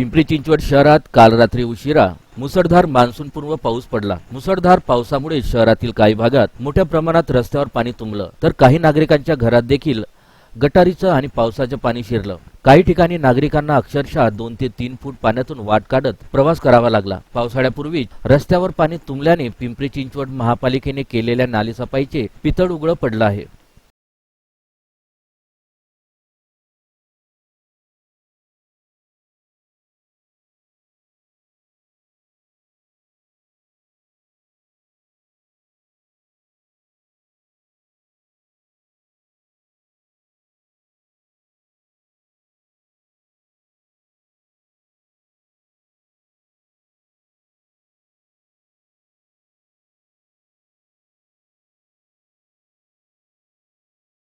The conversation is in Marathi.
पिंपरी चिंचवड शहरात काल रात्री उशिरा मुसळधार मान्सूनपूर्व पाऊस पडला. मुसळधार पावसामुळे शहरातील काही भागात मोठ्या प्रमाणात रस्त्यावर पाणी तुंबलं. तर काही नागरिकांच्या घरात देखील गटारीचं आणि पावसाचं पाणी शिरलं. काही ठिकाणी नागरिकांना अक्षरशः दोन ते तीन फूट पाण्यातून वाट काढत प्रवास करावा लागला. पावसाळ्यापूर्वी रस्त्यावर पाणी तुंबल्याने पिंपरी चिंचवड महापालिकेने केलेल्या नालीसफाईचे पितळ उघडं पडलं आहे.